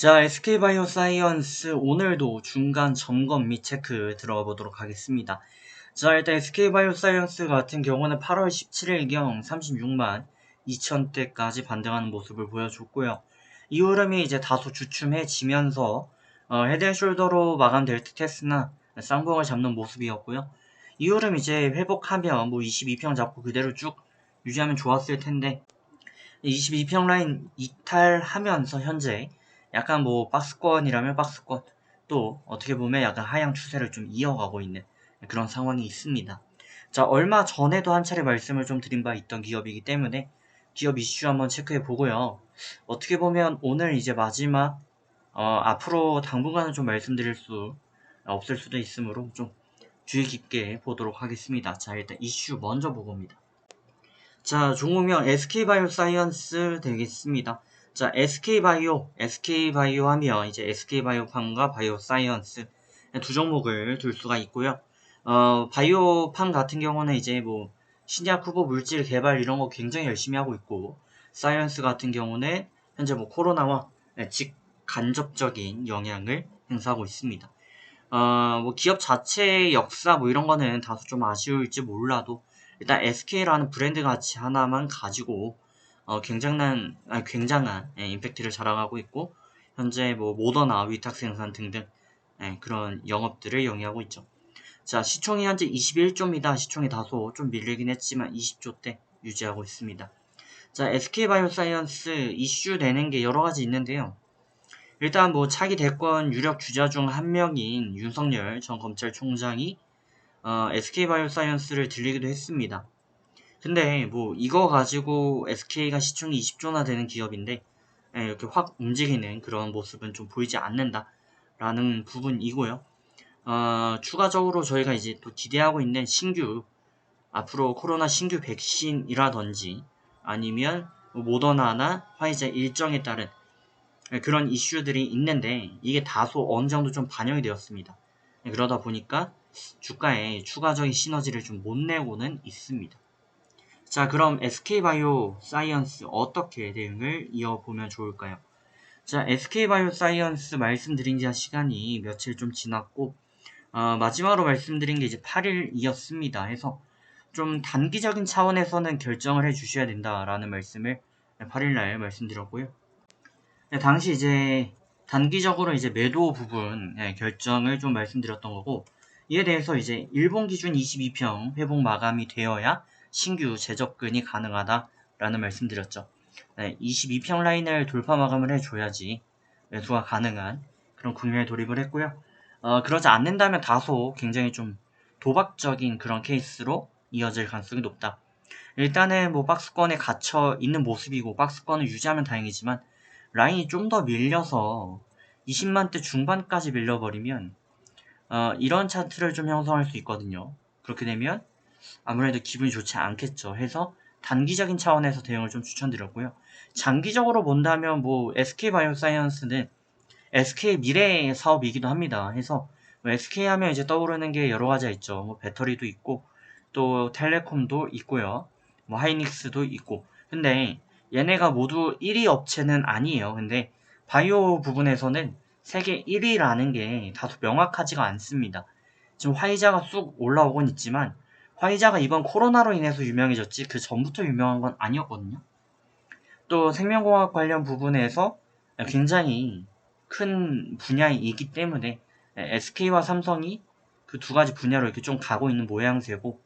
자, SK바이오 사이언스 오늘도 중간 점검 및 체크 들어가 보도록 하겠습니다. 자, 일단 SK바이오 사이언스 같은 경우는 8월 17일경 36만 2천대까지 반등하는 모습을 보여줬고요. 이 흐름이 이제 다소 주춤해지면서 어, 헤드앤숄더로 마감될 듯 했으나 쌍봉을 잡는 모습이었고요. 이 흐름 이제 회복하면 뭐 22평 잡고 그대로 쭉 유지하면 좋았을 텐데 22평 라인 이탈하면서 현재 약간 뭐 박스권이라면 박스권 또 어떻게 보면 약간 하향 추세를 좀 이어가고 있는 그런 상황이 있습니다. 자 얼마 전에도 한 차례 말씀을 좀 드린 바 있던 기업이기 때문에 기업 이슈 한번 체크해 보고요. 어떻게 보면 오늘 이제 마지막 어, 앞으로 당분간은 좀 말씀드릴 수 없을 수도 있으므로 좀 주의 깊게 보도록 하겠습니다. 자 일단 이슈 먼저 보고입니다. 자 종목명 SK바이오사이언스 되겠습니다. 자, SK바이오, SK바이오 하면 이제 SK바이오팜과 바이오사이언스 두 종목을 둘 수가 있고요. 어, 바이오팜 같은 경우는 이제 뭐 신약 후보 물질 개발 이런 거 굉장히 열심히 하고 있고, 사이언스 같은 경우는 현재 뭐 코로나와 직간접적인 영향을 행사하고 있습니다. 어, 뭐 기업 자체의 역사 뭐 이런 거는 다소 좀 아쉬울지 몰라도 일단 SK라는 브랜드 가치 하나만 가지고 어, 굉장한, 아니, 굉장한 예, 임팩트를 자랑하고 있고 현재 뭐 모더나 위탁 생산 등등 예, 그런 영업들을 영위하고 있죠. 자 시총이 현재 21조입니다. 시총이 다소 좀 밀리긴 했지만 20조대 유지하고 있습니다. 자 SK바이오사이언스 이슈 되는 게 여러 가지 있는데요. 일단 뭐 차기 대권 유력 주자 중 한 명인 윤석열 전 검찰총장이 어, SK바이오사이언스를 들리기도 했습니다. 근데 뭐 이거 가지고 SK가 시총이 20조나 되는 기업인데 예, 이렇게 확 움직이는 그런 모습은 좀 보이지 않는다라는 부분이고요. 어, 추가적으로 저희가 이제 또 기대하고 있는 신규 앞으로 코로나 신규 백신이라든지 아니면 뭐 모더나나 화이자 일정에 따른 예, 그런 이슈들이 있는데 이게 다소 어느 정도 좀 반영이 되었습니다. 예, 그러다 보니까 주가에 추가적인 시너지를 좀 못 내고는 있습니다. 자, 그럼 SK바이오 사이언스 어떻게 대응을 이어보면 좋을까요? 자, SK바이오 사이언스 말씀드린 지 시간이 며칠 좀 지났고, 어, 마지막으로 말씀드린 게 이제 8일이었습니다. 해서 좀 단기적인 차원에서는 결정을 해 주셔야 된다라는 말씀을 8일날 말씀드렸고요. 네, 당시 이제 단기적으로 이제 매도 부분 네, 결정을 좀 말씀드렸던 거고, 이에 대해서 이제 일본 기준 22평 회복 마감이 되어야 신규 재접근이 가능하다라는 말씀드렸죠. 네, 22평 라인을 돌파 마감을 해줘야지 매수가 가능한 그런 국면에 돌입을 했고요. 어, 그러지 않는다면 다소 굉장히 좀 도박적인 그런 케이스로 이어질 가능성이 높다. 일단은 뭐 박스권에 갇혀 있는 모습이고 박스권을 유지하면 다행이지만 라인이 좀 더 밀려서 20만대 중반까지 밀려버리면 어, 이런 차트를 좀 형성할 수 있거든요. 그렇게 되면 아무래도 기분이 좋지 않겠죠. 해서 단기적인 차원에서 대응을 좀 추천드렸고요. 장기적으로 본다면 뭐 SK 바이오사이언스는 SK 미래의 사업이기도 합니다. 해서 뭐 SK 하면 이제 떠오르는 게 여러 가지가 있죠. 뭐 배터리도 있고 또 텔레콤도 있고요. 뭐 하이닉스도 있고. 근데 얘네가 모두 1위 업체는 아니에요. 근데 바이오 부분에서는 세계 1위라는 게 다소 명확하지가 않습니다. 지금 화이자가 쑥 올라오곤 있지만 화이자가 이번 코로나로 인해서 유명해졌지 그 전부터 유명한 건 아니었거든요. 또 생명공학 관련 부분에서 굉장히 큰 분야이기 때문에 SK와 삼성이 그 두 가지 분야로 이렇게 좀 가고 있는 모양새고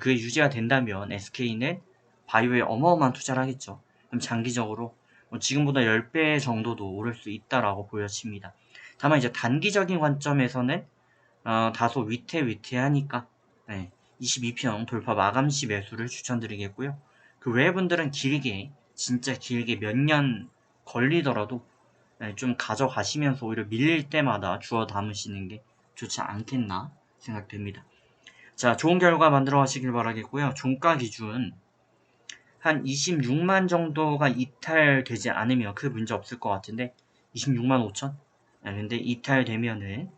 그게 유지가 된다면 SK는 바이오에 어마어마한 투자를 하겠죠. 그럼 장기적으로 뭐 지금보다 10배 정도도 오를 수 있다라고 보여집니다. 다만 이제 단기적인 관점에서는 어, 다소 위태위태하니까 네, 22평 돌파 마감 시 매수를 추천드리겠고요. 그 외의 분들은 길게 진짜 길게 몇 년 걸리더라도 네, 좀 가져가시면서 오히려 밀릴 때마다 주워 담으시는 게 좋지 않겠나 생각됩니다. 자, 좋은 결과 만들어 가시길 바라겠고요. 종가 기준 한 26만 정도가 이탈되지 않으면 그 문제 없을 것 같은데 26만 5천? 네, 근데 이탈되면은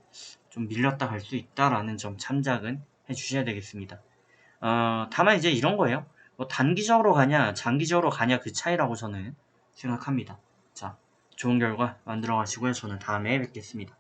좀 밀렸다 갈 수 있다라는 점 참작은 해주셔야 되겠습니다. 어, 다만 이제 이런 거예요. 뭐 단기적으로 가냐, 장기적으로 가냐 그 차이라고 저는 생각합니다. 자, 좋은 결과 만들어 가시고요. 저는 다음에 뵙겠습니다.